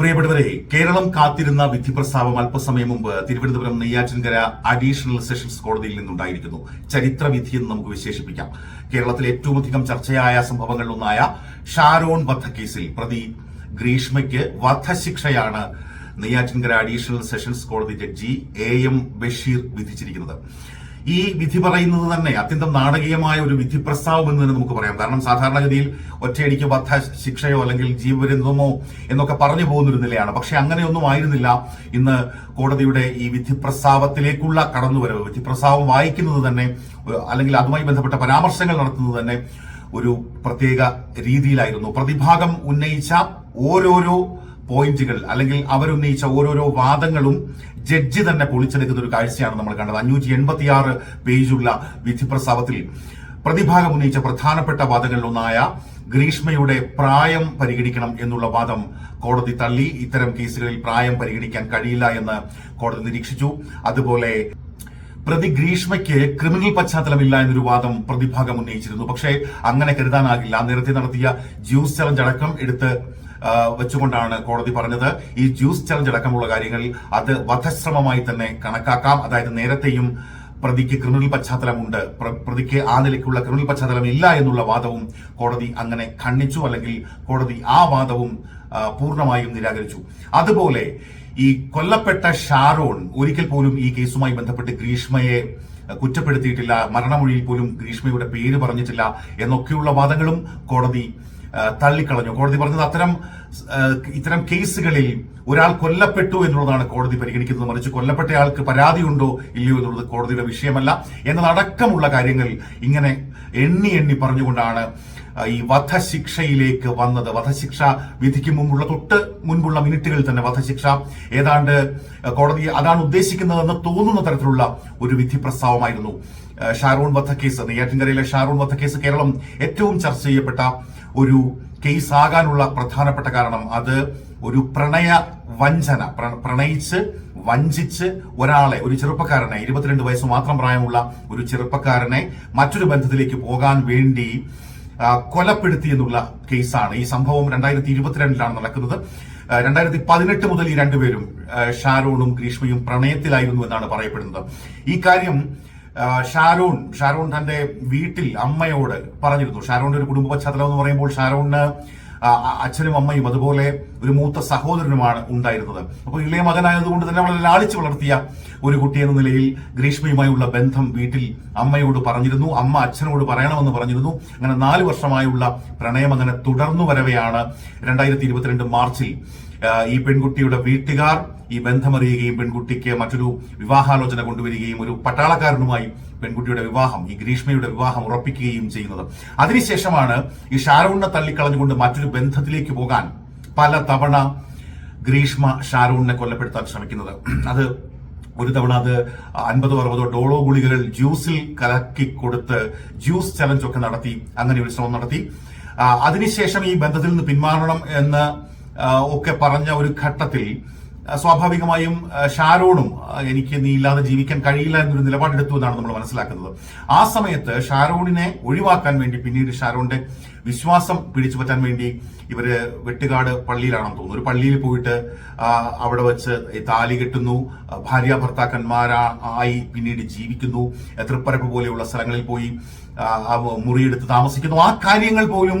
പ്രിയപ്പെട്ടവരെ കേരളം കാത്തിരുന്ന വിധി പ്രസ്താവം അല്പസമയം മുമ്പ് തിരുവനന്തപുരം നെയ്യാറ്റിൻകര അഡീഷണൽ സെഷൻസ് കോടതിയിൽ നിന്നുണ്ടായിരിക്കുന്നു. ചരിത്ര വിധിയെന്ന് നമുക്ക് വിശേഷിപ്പിക്കാം. കേരളത്തിലെ ഏറ്റവും അധികം ചർച്ചയായ സംഭവങ്ങളിലൊന്നായ ഷാരോൺ വധക്കേസിൽ പ്രതി ഗ്രീഷ്മയ്ക്ക് വധശിക്ഷയാണ് നെയ്യാറ്റിൻകര അഡീഷണൽ സെഷൻസ് കോടതി ജഡ്ജി എ എം ബഷീർ വിധിച്ചിരിക്കുന്നത്. ഈ വിധി പറയുന്നത് തന്നെ അത്യന്തം നാടകീയമായ ഒരു വിധി പ്രസ്താവം എന്ന് തന്നെ നമുക്ക് പറയാം. കാരണം സാധാരണഗതിയിൽ ഒറ്റയടിക്ക് വധ ശിക്ഷയോ അല്ലെങ്കിൽ ജീവപര്യന്തമോ എന്നൊക്കെ പറഞ്ഞു പോകുന്നൊരു നിലയാണ്. പക്ഷെ അങ്ങനെയൊന്നും ആയിരുന്നില്ല. ഇന്ന് കോടതിയുടെ ഈ വിധി പ്രസ്താവത്തിലേക്കുള്ള കടന്നുവരവ് വിധി പ്രസ്താവം വായിക്കുന്നത് തന്നെ അല്ലെങ്കിൽ അതുമായി ബന്ധപ്പെട്ട പരാമർശങ്ങൾ നടത്തുന്നത് തന്നെ ഒരു പ്രത്യേക രീതിയിലായിരുന്നു. പ്രതിഭാഗം ഉന്നയിച്ച ഓരോരോ പോയിന്റുകൾ അല്ലെങ്കിൽ അവരുന്നയിച്ച ഓരോരോ വാദങ്ങളും ജഡ്ജി തന്നെ പൊളിച്ചെടുക്കുന്ന ഒരു കാഴ്ചയാണ് നമ്മൾ കണ്ടത്. അഞ്ഞൂറ്റി എൺപത്തിയാറ് പേജുള്ള വിധി പ്രസ്താവത്തിൽ പ്രതിഭാഗം ഉന്നയിച്ച പ്രധാനപ്പെട്ട വാദങ്ങളിലൊന്നായ ഗ്രീഷ്മയുടെ പ്രായം പരിഗണിക്കണം എന്നുള്ള വാദം കോടതി തള്ളി. ഇത്തരം കേസുകളിൽ പ്രായം പരിഗണിക്കാൻ കഴിയില്ല എന്ന് കോടതി നിരീക്ഷിച്ചു. അതുപോലെ പ്രതി ഗ്രീഷ്മയ്ക്ക് ക്രിമിനൽ പശ്ചാത്തലമില്ല എന്നൊരു വാദം പ്രതിഭാഗം ഉന്നയിച്ചിരുന്നു. പക്ഷേ അങ്ങനെ കരുതാനാകില്ല. നേരത്തെ നടത്തിയ ജ്യൂസ് ചലഞ്ച് അടക്കം എടുത്ത് വെച്ചുകൊണ്ടാണ് കോടതി പറഞ്ഞത്. ഈ ജ്യൂസ് ചലഞ്ച് അടക്കമുള്ള കാര്യങ്ങൾ അത് വധശ്രമമായി തന്നെ കണക്കാക്കാം. അതായത് നേരത്തെയും പ്രതിക്ക് ക്രിമിനൽ പശ്ചാത്തലമുണ്ട്. പ്ര- പ്രതിക്ക് ആ നിലയ്ക്കുള്ള ക്രിമിനൽ പശ്ചാത്തലം ഇല്ല എന്നുള്ള വാദവും കോടതി അങ്ങനെ ഖണ്ഡിച്ചു അല്ലെങ്കിൽ കോടതി ആ വാദവും പൂർണമായും നിരാകരിച്ചു. അതുപോലെ ഈ കൊല്ലപ്പെട്ട ഷാരോൺ ഒരിക്കൽ പോലും ഈ കേസുമായി ബന്ധപ്പെട്ട് ഗ്രീഷ്മയെ കുറ്റപ്പെടുത്തിയിട്ടില്ല. മരണമൊഴിയിൽ പോലും ഗ്രീഷ്മയുടെ പേര് പറഞ്ഞിട്ടില്ല എന്നൊക്കെയുള്ള വാദങ്ങളും കോടതി തള്ളിക്കളഞ്ഞു. കോടതി പറഞ്ഞത് അത്തരം ഇത്തരം കേസുകളിൽ ഒരാൾ കൊല്ലപ്പെട്ടു എന്നുള്ളതാണ് കോടതി പരിഗണിക്കുന്നത്. മറിച്ച് കൊല്ലപ്പെട്ടയാൾക്ക് പരാതിയുണ്ടോ ഇല്ലയോ എന്നുള്ളത് കോടതിയുടെ വിഷയമല്ല. എന്നതടക്കമുള്ള കാര്യങ്ങൾ ഇങ്ങനെ എണ്ണി എണ്ണി പറഞ്ഞുകൊണ്ടാണ് ഈ വധശിക്ഷയിലേക്ക് വന്നത്. വധശിക്ഷ വിധിക്ക് മുമ്പുള്ള തൊട്ട് മുൻപുള്ള മിനിറ്റുകളിൽ തന്നെ വധശിക്ഷ ഏതാണ്ട് കോടതി അതാണ് ഉദ്ദേശിക്കുന്നതെന്ന് തോന്നുന്ന തരത്തിലുള്ള ഒരു വിധി പ്രസ്താവമായിരുന്നു ആ, ഷാരൂൺ വധക്കേസ് നെയ്യാറ്റിൻകരയിലെ ഷാരൂൺ വധക്കേസ് കേരളം ഏറ്റവും ചർച്ച ചെയ്യപ്പെട്ട ഒരു കേസ് ആകാനുള്ള പ്രധാനപ്പെട്ട കാരണം അത് ഒരു പ്രണയ വഞ്ചന പ്രണയിച്ച് വഞ്ചിച്ച് ഒരാളെ ഒരു ചെറുപ്പക്കാരനെ ഇരുപത്തിരണ്ട് വയസ്സ് മാത്രം പ്രായമുള്ള ഒരു ചെറുപ്പക്കാരനെ മറ്റൊരു ബന്ധത്തിലേക്ക് പോകാൻ വേണ്ടി കൊലപ്പെടുത്തി എന്നുള്ള കേസാണ്. ഈ സംഭവം രണ്ടായിരത്തി ഇരുപത്തിരണ്ടിലാണ് നടക്കുന്നത്. രണ്ടായിരത്തി പതിനെട്ട് മുതൽ ഈ രണ്ടുപേരും ഷാരോണും ഗ്രീഷ്മയും പ്രണയത്തിലായിരുന്നു എന്നാണ് പറയപ്പെടുന്നത്. ഈ കാര്യം ഷാരോൺ ഷാരോൺ തന്റെ വീട്ടിൽ അമ്മയോട് പറഞ്ഞിരുന്നു. ഷാരോണിന്റെ ഒരു കുടുംബ പശ്ചാത്തലം എന്ന് പറയുമ്പോൾ ഷാരോണിന് അച്ഛനും അമ്മയും അതുപോലെ ഒരു മൂത്ത സഹോദരനുമാണ് ഉണ്ടായിരുന്നത്. അപ്പോൾ ഇളയ മകനായതുകൊണ്ട് തന്നെ വളരെ ലാളിച്ചു വളർത്തിയ ഒരു കുട്ടി എന്ന നിലയിൽ ഗ്രീഷ്മയുമായുള്ള ബന്ധം വീട്ടിൽ അമ്മയോട് പറഞ്ഞിരുന്നു. അമ്മ അച്ഛനോട് പറയണമെന്ന് പറഞ്ഞിരുന്നു. അങ്ങനെ നാല് വർഷമായുള്ള പ്രണയം അങ്ങനെ തുടർന്നു വരവെയാണ് രണ്ടായിരത്തി ഇരുപത്തിരണ്ട് മാർച്ചിൽ ഈ പെൺകുട്ടിയുടെ വീട്ടുകാർ ഈ ബന്ധമറിയുകയും പെൺകുട്ടിക്ക് മറ്റൊരു വിവാഹാലോചന കൊണ്ടുവരികയും ഒരു പട്ടാളക്കാരനുമായി പെൺകുട്ടിയുടെ വിവാഹം ഈ ഗ്രീഷ്മയുടെ വിവാഹം ഉറപ്പിക്കുകയും ചെയ്യുന്നത്. അതിനുശേഷമാണ് ഈ ഷാരൂണിനെ തള്ളിക്കളഞ്ഞുകൊണ്ട് മറ്റൊരു ബന്ധത്തിലേക്ക് പോകാൻ പല തവണ ഗ്രീഷ്മ ഷാരൂണിനെ കൊല്ലപ്പെടുത്താൻ ശ്രമിക്കുന്നത്. അത് ഒരു തവണ അത് അൻപതോ അറുപതോ ഡോളോ ഗുളികകൾ ജ്യൂസിൽ കലക്കി കൊടുത്ത് ജ്യൂസ് ചലഞ്ച് ഒക്കെ നടത്തി അങ്ങനെ ഒരു ശ്രമം നടത്തി. അതിനുശേഷം ഈ ബന്ധത്തിൽ നിന്ന് പിന്മാറണം എന്ന് ഒക്കെ പറഞ്ഞ ഒരു ഘട്ടത്തിൽ സ്വാഭാവികമായും ഷാരോണും എനിക്ക് നീ ഇല്ലാതെ ജീവിക്കാൻ കഴിയില്ല എന്നൊരു നിലപാടെടുത്തു എന്നാണ് നമ്മൾ മനസ്സിലാക്കുന്നത്. ആ സമയത്ത് ഷാരോണിനെ ഒഴിവാക്കാൻ വേണ്ടി പിന്നീട് ഷാരോണിന്റെ വിശ്വാസം പിടിച്ചു പറ്റാൻ വേണ്ടി ഇവർ വെട്ടുകാട് പള്ളിയിലാണെന്ന് തോന്നുന്നു. ഒരു പള്ളിയിൽ പോയിട്ട് അവിടെ വെച്ച് താലി കെട്ടുന്നു ഭാര്യ ഭർത്താക്കന്മാരാ ആയി പിന്നീട് ജീവിക്കുന്നു തൃപ്പരപ്പ് പോലെയുള്ള സ്ഥലങ്ങളിൽ പോയി മുറിയെടുത്ത് താമസിക്കുന്നു. ആ കാര്യങ്ങൾ പോലും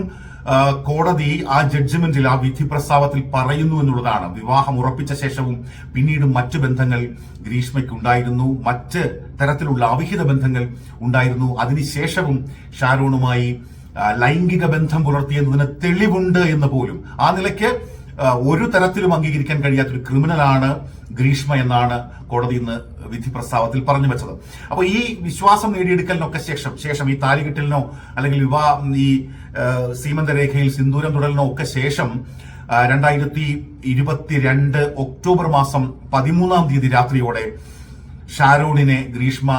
കോടതി ആ ജഡ്ജ്മെന്റിൽ ആ വിധി പ്രസ്താവത്തിൽ പറയുന്നു എന്നുള്ളതാണ്. വിവാഹം ഉറപ്പിച്ച ശേഷവും പിന്നീട് മറ്റ് ബന്ധങ്ങൾ ഗ്രീഷ്മയ്ക്ക് ഉണ്ടായിരുന്നു മറ്റ് തരത്തിലുള്ള അവിഹിത ബന്ധങ്ങൾ ഉണ്ടായിരുന്നു. അതിനുശേഷവും ഷാരോണുമായി ലൈംഗിക ബന്ധം പുലർത്തിയെന്നതിന് തെളിവുണ്ട് എന്ന് പോലും. ആ നിലയ്ക്ക് ഒരു തരത്തിലും അംഗീകരിക്കാൻ കഴിയാത്ത ഒരു ക്രിമിനലാണ് ഗ്രീഷ്മ എന്നാണ് കോടതി ഇന്ന് വിധി പ്രസ്താവത്തിൽ പറഞ്ഞു വെച്ചത്. അപ്പോൾ ഈ വിശ്വാസം നേടിയെടുക്കലിനൊക്കെ ശേഷം ശേഷം ഈ താലികെട്ടലിനോ അല്ലെങ്കിൽ വിവാഹ ഈ സീമന്തരേഖയിൽ സിന്ദൂരം തുടലിനോ ഒക്കെ ശേഷം രണ്ടായിരത്തി ഇരുപത്തിരണ്ട് ഒക്ടോബർ മാസം പതിമൂന്നാം തീയതി രാത്രിയോടെ ഷാരോണിനെ ഗ്രീഷ്മ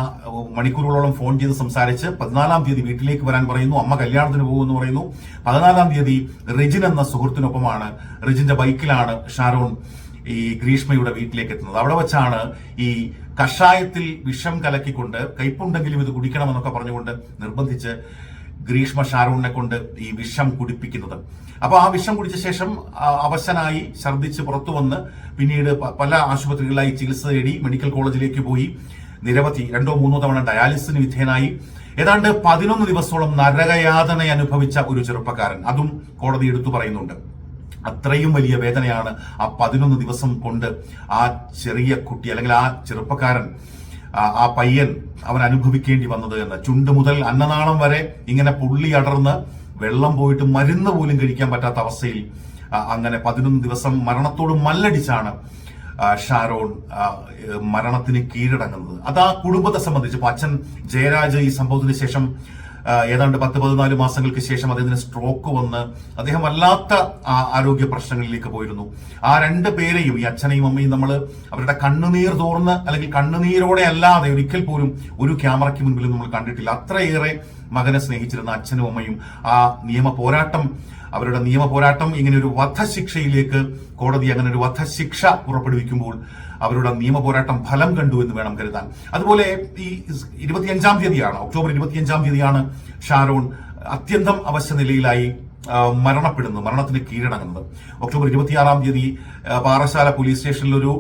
മണിക്കൂറുകളോളം ഫോൺ ചെയ്ത് സംസാരിച്ച് പതിനാലാം തീയതി വീട്ടിലേക്ക് വരാൻ പറയുന്നു. അമ്മ കല്യാണത്തിന് പോകുമെന്ന് പറയുന്നു. പതിനാലാം തീയതി റിജിൻ എന്ന സുഹൃത്തിനൊപ്പമാണ് റിജിന്റെ ബൈക്കിലാണ് ഷാരൂൺ ഈ ഗ്രീഷ്മയുടെ വീട്ടിലേക്ക് എത്തുന്നത്. അവിടെ വെച്ചാണ് ഈ കഷായത്തിൽ വിഷം കലക്കിക്കൊണ്ട് കയ്പുണ്ടെങ്കിലും ഇത് കുടിക്കണമെന്നൊക്കെ പറഞ്ഞുകൊണ്ട് നിർബന്ധിച്ച് ഗ്രീഷ്മ ഷാരൂണിനെ കൊണ്ട് ഈ വിഷം കുടിപ്പിക്കുന്നത്. അപ്പോൾ ആ വിഷം കുടിച്ച ശേഷം അവശനായി ഛർദ്ദിച്ച് പുറത്തു വന്ന് പിന്നീട് പല ആശുപത്രികളിലായി ചികിത്സ തേടി മെഡിക്കൽ കോളേജിലേക്ക് പോയി. നിരവധി രണ്ടോ മൂന്നോ തവണ ഡയാലിസിന് വിധേയനായി. ഏതാണ്ട് പതിനൊന്ന് ദിവസത്തോളം നരകയാതന അനുഭവിച്ച ഒരു ചെറുപ്പക്കാരൻ. അതും കോടതി എടുത്തു പറയുന്നുണ്ട്. അത്രയും വലിയ വേദനയാണ് ആ പതിനൊന്ന് ദിവസം കൊണ്ട് ആ ചെറിയ കുട്ടി അല്ലെങ്കിൽ ആ ചെറുപ്പക്കാരൻ ആ- പയ്യൻ അവൻ അനുഭവിക്കേണ്ടി വന്നത് എന്ന്. ചുണ്ട് മുതൽ അന്നനാളം വരെ ഇങ്ങനെ പുള്ളി അടർന്ന് വെള്ളം പോയിട്ട് മരുന്ന് പോലും കഴിക്കാൻ പറ്റാത്ത അവസ്ഥയിൽ അങ്ങനെ പതിനൊന്ന് ദിവസം മരണത്തോട് മല്ലടിച്ചാണ് ഷാരോൺ മരണത്തിന് കീഴടങ്ങുന്നത്. അത് ആ കുടുംബത്തെ സംബന്ധിച്ച് അച്ഛൻ ജയരാജ് ഈ സംഭവത്തിന് ശേഷം ഏതാണ്ട് പത്ത് പതിനാല് മാസങ്ങൾക്ക് ശേഷം അദ്ദേഹത്തിന് സ്ട്രോക്ക് വന്ന് അദ്ദേഹം വല്ലാത്ത ആരോഗ്യ പ്രശ്നങ്ങളിലേക്ക് പോയിരുന്നു. ആ രണ്ട് പേരെയും ഈ അച്ഛനെയും അമ്മയും നമ്മൾ അവരുടെ കണ്ണുനീർ തോർന്ന് അല്ലെങ്കിൽ കണ്ണുനീരോടെ അല്ലാതെ ഒരിക്കൽ പോലും ഒരു ക്യാമറയ്ക്ക് മുൻപിലും നമ്മൾ കണ്ടിട്ടില്ല. അത്രയേറെ മകനെ സ്നേഹിച്ചിരുന്ന അച്ഛനും അമ്മയും ആ നിയമ പോരാട്ടം അവരുടെ നിയമ പോരാട്ടം ഇങ്ങനെ ഒരു വധശിക്ഷയിലേക്ക് കോടതി അങ്ങനെ ഒരു വധശിക്ഷ പുറപ്പെടുവിക്കുമ്പോൾ അവരുടെ നിയമ പോരാട്ടം ഫലം കണ്ടു എന്ന് വേണം കരുതാൻ. അതുപോലെ ഈ ഇരുപത്തിയഞ്ചാം തീയതിയാണ് ഒക്ടോബർ ഇരുപത്തിയഞ്ചാം തീയതിയാണ് ഷാരോൺ അത്യന്തം അവശ്യ നിലയിലായി മരണപ്പെടുന്നത് മരണത്തിന് കീഴടങ്ങുന്നത്. ഒക്ടോബർ ഇരുപത്തിയാറാം തീയതി പാറശാല പോലീസ് സ്റ്റേഷനിൽ ഒരു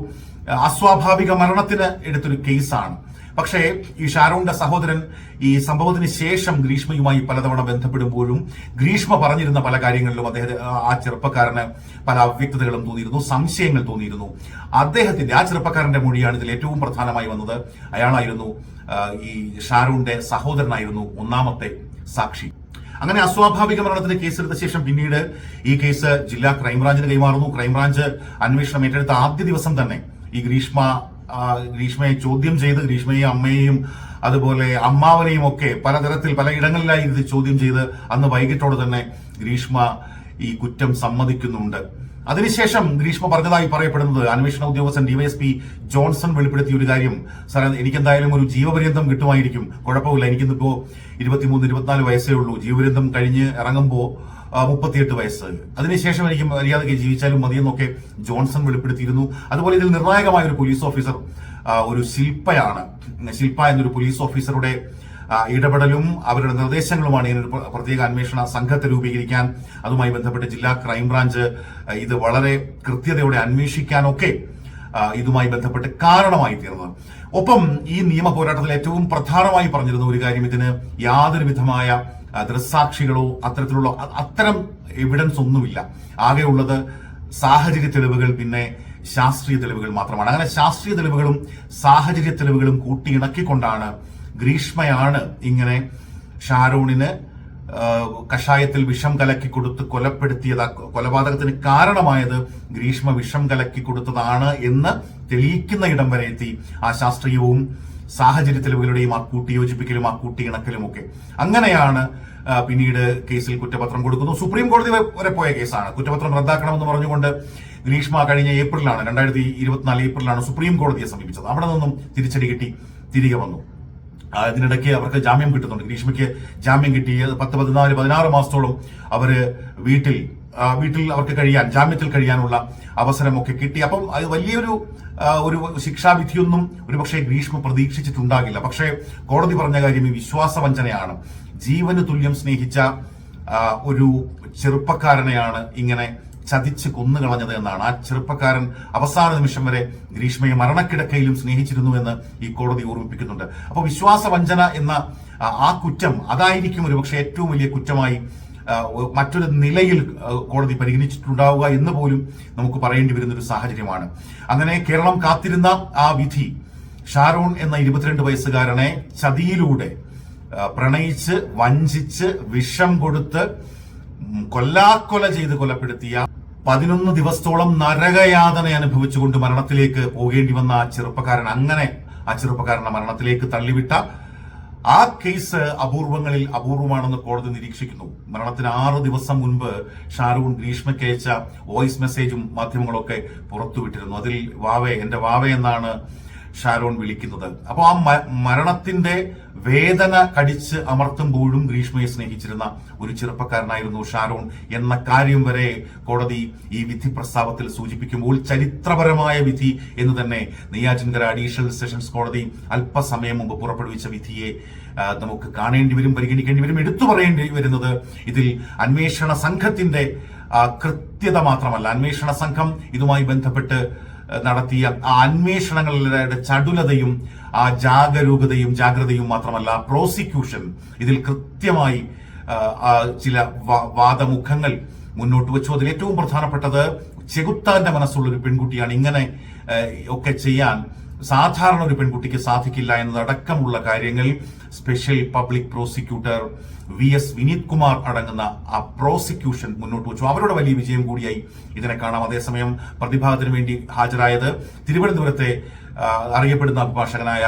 അസ്വാഭാവിക മരണത്തിന് എടുത്തൊരു കേസാണ്. പക്ഷേ ഈ ഷാരോണിന്റെ സഹോദരൻ ഈ സംഭവത്തിന് ശേഷം ഗ്രീഷ്മയുമായി പലതവണ ബന്ധപ്പെടുമ്പോഴും ഗ്രീഷ്മ പറഞ്ഞിരുന്ന പല കാര്യങ്ങളിലും അദ്ദേഹത്തെ ആ ചെറുപ്പക്കാരന് പല അവ്യക്തതകളും തോന്നിയിരുന്നു സംശയങ്ങൾ തോന്നിയിരുന്നു. അദ്ദേഹത്തിന്റെ ആ ചെറുപ്പക്കാരന്റെ മൊഴിയാണ് ഇതിൽ ഏറ്റവും പ്രധാനമായി വന്നത്. അയാളായിരുന്നു ഈ ഷാരൂണിന്റെ സഹോദരനായിരുന്നു ഒന്നാമത്തെ സാക്ഷി. അങ്ങനെ അസ്വാഭാവിക മരണത്തിന് കേസെടുത്ത ശേഷം പിന്നീട് ഈ കേസ് ജില്ലാ ക്രൈംബ്രാഞ്ചിന് കൈമാറുന്നു. ക്രൈംബ്രാഞ്ച് അന്വേഷണം ഏറ്റെടുത്ത ആദ്യ ദിവസം തന്നെ ഈ ഗ്രീഷ്മ ഗ്രീഷ്മയെ ചോദ്യം ചെയ്ത് ഗ്രീഷ്മയെയും അമ്മയെയും അതുപോലെ അമ്മാവനെയും ഒക്കെ പലതരത്തിൽ പല ഇടങ്ങളിലായി ഇത് ചോദ്യം ചെയ്ത് അന്ന് വൈകിട്ടോടെ തന്നെ ഗ്രീഷ്മ ഈ കുറ്റം സമ്മതിക്കുന്നുണ്ട്. അതിനുശേഷം ഗ്രീഷ്മ പറഞ്ഞതായി പറയപ്പെടുന്നത് അന്വേഷണ ഉദ്യോഗസ്ഥൻ ഡിവൈഎസ്പി ജോൺസൺ വെളിപ്പെടുത്തിയ ഒരു കാര്യം. സാർ എനിക്കെന്തായാലും ഒരു ജീവപര്യന്തം കിട്ടുമായിരിക്കും. കുഴപ്പമില്ല എനിക്കിന്നിപ്പോ ഇരുപത്തിമൂന്ന് ഇരുപത്തിനാല് വയസ്സേ ഉള്ളൂ. ജീവപര്യന്തം കഴിഞ്ഞ് ഇറങ്ങുമ്പോൾ മുപ്പത്തിയെട്ട് വയസ്സ്. അതിനുശേഷം എനിക്ക് മര്യാദയ്ക്ക് ജീവിച്ചാലും മതിയെന്നൊക്കെ ജോൺസൺ വെളിപ്പെടുത്തിയിരുന്നു. അതുപോലെ ഇതിൽ നിർണായകമായ ഒരു പോലീസ് ഓഫീസർ ഒരു ശില്പയാണ്. ശില്പ എന്നൊരു പോലീസ് ഓഫീസറുടെ ഇടപെടലും അവരുടെ നിർദ്ദേശങ്ങളുമാണ് ഇതിനൊരു പ്രത്യേക അന്വേഷണ സംഘത്തെ രൂപീകരിക്കാൻ. അതുമായി ബന്ധപ്പെട്ട് ജില്ലാ ക്രൈംബ്രാഞ്ച് ഇത് വളരെ കൃത്യതയോടെ അന്വേഷിക്കാനൊക്കെ ഇതുമായി ബന്ധപ്പെട്ട് കാരണമായി തീർന്നത് ഒപ്പം ഈ നിയമ പോരാട്ടത്തിൽ ഏറ്റവും പ്രധാനമായി പറഞ്ഞിരുന്ന ഒരു കാര്യം ഇതിന് യാതൊരു വിധമായ ദൃസാക്ഷികളോ അത്തരത്തിലുള്ള അത്തരം എവിഡൻസ് ഒന്നുമില്ല. ആകെയുള്ളത് സാഹചര്യ തെളിവുകൾ പിന്നെ ശാസ്ത്രീയ തെളിവുകൾ മാത്രമാണ്. അങ്ങനെ ശാസ്ത്രീയ തെളിവുകളും സാഹചര്യ തെളിവുകളും കൂട്ടിയിണക്കിക്കൊണ്ടാണ് ഗ്രീഷ്മയാണ് ഇങ്ങനെ ഷാരൂണിന് കഷായത്തിൽ വിഷം കലക്കി കൊടുത്ത് കൊലപ്പെടുത്തിയത് കൊലപാതകത്തിന് കാരണമായത് ഗ്രീഷ്മ വിഷം കലക്കി കൊടുത്തതാണ് എന്ന് തെളിയിക്കുന്ന ഇടം വരെ എത്തി ആ ശാസ്ത്രീയവും സാഹചര്യ തെളിവുകളുടെയും ആ കൂട്ടിയോജിപ്പിക്കലും ആ കൂട്ടിയിണക്കലും ഒക്കെ അങ്ങനെയാണ് പിന്നീട് കേസിൽ കുറ്റപത്രം കൊടുക്കുന്നു. സുപ്രീം കോടതി വരെ പോയ കേസാണ്. കുറ്റപത്രം റദ്ദാക്കണമെന്ന് പറഞ്ഞുകൊണ്ട് ഗ്രീഷ്മ കഴിഞ്ഞ ഏപ്രിലാണ് രണ്ടായിരത്തി ഇരുപത്തിനാല് ഏപ്രിലാണ് സുപ്രീം കോടതിയെ സമീപിച്ചത്. അവിടെ നിന്നും തിരിച്ചടി കിട്ടി തിരികെ വന്നു. ആ, ഇതിനിടയ്ക്ക് അവർക്ക് ജാമ്യം കിട്ടുന്നുണ്ട്. ഗ്രീഷ്മയ്ക്ക് ജാമ്യം കിട്ടി. പത്ത് പതിനാല് പതിനാറ് മാസത്തോളം അവർ വീട്ടിൽ വീട്ടിൽ അവർക്ക് കഴിയാൻ ജാമ്യത്തിൽ കഴിയാനുള്ള അവസരമൊക്കെ കിട്ടി. അപ്പം അത് വലിയൊരു ഒരു ശിക്ഷാവിധിയൊന്നും ഒരുപക്ഷെ ഗ്രീഷ്മ പ്രതീക്ഷിച്ചിട്ടുണ്ടാകില്ല. പക്ഷേ കോടതി പറഞ്ഞ കാര്യം ഈ വിശ്വാസവഞ്ചനയാണ്. ജീവന് തുല്യം സ്നേഹിച്ച ഒരു ചെറുപ്പക്കാരനെയാണ് ഇങ്ങനെ ചതിച്ച് കൊന്നുകളഞ്ഞത് എന്നാണ് ആ ചെറുപ്പക്കാരൻ അവസാന നിമിഷം വരെ ഗ്രീഷ്മയെ മരണക്കിടക്കയിലും സ്നേഹിച്ചിരുന്നു എന്ന് ഈ കോടതി ഓർമ്മിപ്പിക്കുന്നുണ്ട്. അപ്പോൾ വിശ്വാസവഞ്ചന എന്ന ആ, കുറ്റം അതായിരിക്കും ഒരുപക്ഷെ ഏറ്റവും വലിയ കുറ്റമായി മറ്റൊരു നിലയിൽ കോടതി പരിഗണിച്ചിട്ടുണ്ടാവുക എന്ന് പോലും നമുക്ക് പറയേണ്ടി വരുന്ന ഒരു സാഹചര്യമാണ്. അങ്ങനെ കേരളം കാത്തിരുന്ന ആ വിധി ഷാരോൺ എന്ന ഇരുപത്തിരണ്ട് വയസ്സുകാരനെ ചതിയിലൂടെ പ്രണയിച്ച് വഞ്ചിച്ച് വിഷം കൊടുത്ത് കൊല്ലാക്കൊല ചെയ്ത് കൊലപ്പെടുത്തിയ പതിനൊന്ന് ദിവസത്തോളം നരകയാതന അനുഭവിച്ചുകൊണ്ട് മരണത്തിലേക്ക് പോകേണ്ടി വന്ന ആ ചെറുപ്പക്കാരൻ അങ്ങനെ ആ ചെറുപ്പക്കാരനെ മരണത്തിലേക്ക് തള്ളിവിട്ട ആ കേസ് അപൂർവങ്ങളിൽ അപൂർവമാണെന്ന് കോടതി നിരീക്ഷിക്കുന്നു. മരണത്തിന് ആറ് ദിവസം മുൻപ് ഷാരൂൺ ഗ്രീഷ്മയ്ക്ക് അയച്ച വോയിസ് മെസ്സേജും മാധ്യമങ്ങളൊക്കെ പുറത്തുവിട്ടിരുന്നു. അതിൽ വാവേ എന്റെ വാവേ എന്നാണ് ഷാരോൺ വിളിക്കുന്നത്. അപ്പോൾ ആ മരണത്തിന്റെ വേദന കടിച്ച് അമർത്തുമ്പോഴും ഗ്രീഷ്മയെ സ്നേഹിച്ചിരുന്ന ഒരു ചെറുപ്പക്കാരനായിരുന്നു ഷാരോൺ എന്ന കാര്യം വരെ കോടതി ഈ വിധി പ്രസ്താവത്തിൽ സൂചിപ്പിക്കുമ്പോൾ ചരിത്രപരമായ വിധി എന്ന് തന്നെ നെയ്യാറ്റിൻകര അഡീഷണൽ സെഷൻസ് കോടതി അല്പസമയം മുമ്പ് പുറപ്പെടുവിച്ച വിധിയെ നമുക്ക് കാണേണ്ടി വരും പരിഗണിക്കേണ്ടി വരും. എടുത്തു പറയേണ്ടി വരുന്നത് ഇതിൽ അന്വേഷണ സംഘത്തിന്റെ കൃത്യത മാത്രമല്ല. അന്വേഷണ സംഘം ഇതുമായി ബന്ധപ്പെട്ട് നടത്തിയ ആ അന്വേഷണങ്ങളുടെ ചടുലതയും ആ ജാഗരൂകതയും ജാഗ്രതയും മാത്രമല്ല പ്രോസിക്യൂഷൻ ഇതിൽ കൃത്യമായി ചില വാദമുഖങ്ങൾ മുന്നോട്ട് വെച്ചു. അതിൽ ഏറ്റവും പ്രധാനപ്പെട്ടത് ചെകുത്താന്റെ മനസ്സുള്ള ഒരു പെൺകുട്ടിയാണ്. ഇങ്ങനെ ഒക്കെ ചെയ്യാൻ സാധാരണ ഒരു പെൺകുട്ടിക്ക് സാധിക്കില്ല എന്നതടക്കമുള്ള കാര്യങ്ങൾ special public prosecutor V S Vineeth Kumar അടങ്ങുന്ന ആ പ്രോസിക്യൂഷൻ മുന്നോട്ട് വെച്ചു. അവരുടെ വലിയ വിജയം കൂടിയായി ഇതിനെ കാണാം. അതേസമയം പ്രതിഭാഗത്തിന് വേണ്ടി ഹാജരായത് തിരുവനന്തപുരത്തെ അറിയപ്പെടുന്ന അഭിഭാഷകനായ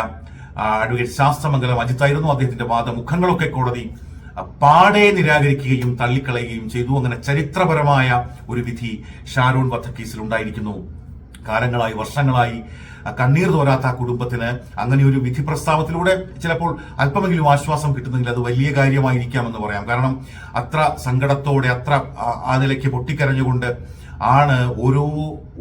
അഡ്വക്കേറ്റ് ശാസ്ത്രമംഗലം അജിത്തായിരുന്നു. അദ്ദേഹത്തിന്റെ വാദമുഖങ്ങളൊക്കെ കോടതി പാടെ നിരാകരിക്കുകയും തള്ളിക്കളയുകയും ചെയ്തു. അങ്ങനെ ചരിത്രപരമായ ഒരു വിധി ഷാരൂൺ വധക്കേസിൽ ഉണ്ടായിരിക്കുന്നു കാലങ്ങളായി വർഷങ്ങളായി കണ്ണീർ തോരാത്ത ആ കുടുംബത്തിന് അങ്ങനെ ഒരു വിധി പ്രസ്താവത്തിലൂടെ ചിലപ്പോൾ അല്പമെങ്കിലും ആശ്വാസം കിട്ടുന്നെങ്കിൽ അത് വലിയ കാര്യമായിരിക്കാമെന്ന് പറയാം. കാരണം അത്ര സങ്കടത്തോടെ അത്ര ആ- നിലയ്ക്ക് പൊട്ടിക്കരഞ്ഞുകൊണ്ട് ആണ് ഓരോ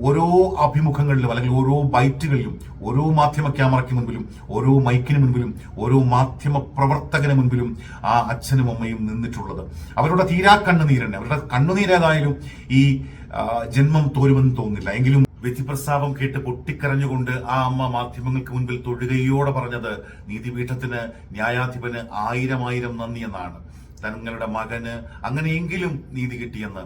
ഓരോ അഭിമുഖങ്ങളിലും അല്ലെങ്കിൽ ഓരോ ബൈറ്റുകളിലും ഓരോ മാധ്യമ ക്യാമറയ്ക്ക് മുൻപിലും ഓരോ മൈക്കിന് മുൻപിലും ഓരോ മാധ്യമ പ്രവർത്തകന് മുൻപിലും ആ അച്ഛനും അമ്മയും നിന്നിട്ടുള്ളത്. അവരുടെ തീരാ കണ്ണുനീരന്നെ. അവരുടെ കണ്ണുനീരേതായാലും ഈ ജന്മം തോരുമെന്ന് തോന്നുന്നില്ല. എങ്കിലും വിധിപ്രസ്താവം കേട്ട് പൊട്ടിക്കരഞ്ഞുകൊണ്ട് ആ അമ്മ മാധ്യമങ്ങൾക്ക് മുൻപിൽ തൊഴുകയോടെ പറഞ്ഞത് നീതിപീഠത്തിന് ന്യായാധിപന് ആയിരം ആയിരം നന്ദി എന്നാണ്. തങ്ങളുടെ മകന് അങ്ങനെയെങ്കിലും നീതി കിട്ടിയെന്ന്.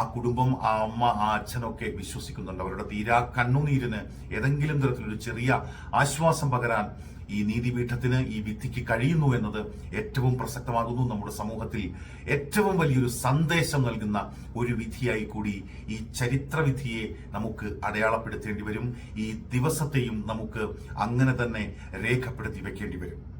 ആ കുടുംബം ആ അമ്മ ആ അച്ഛനൊക്കെ വിശ്വസിക്കുന്നുണ്ട്. അവരുടെ തീരാ കണ്ണുനീരിന് ഏതെങ്കിലും തരത്തിലൊരു ചെറിയ ആശ്വാസം പകരാൻ ഈ നീതിപീഠത്തിന് ഈ വിധിക്ക് കഴിയുന്നു എന്നത് ഏറ്റവും പ്രസക്തമാകുന്നു നമ്മുടെ സമൂഹത്തിൽ. ഏറ്റവും വലിയൊരു സന്ദേശം നൽകുന്ന ഒരു വിധിയായി കൂടി ഈ ചരിത്രവിധിയെ നമുക്ക് അടയാളപ്പെടുത്തേണ്ടി വരും. ഈ ദിവസത്തെയും നമുക്ക് അങ്ങനെ തന്നെ രേഖപ്പെടുത്തി വെക്കേണ്ടി വരും.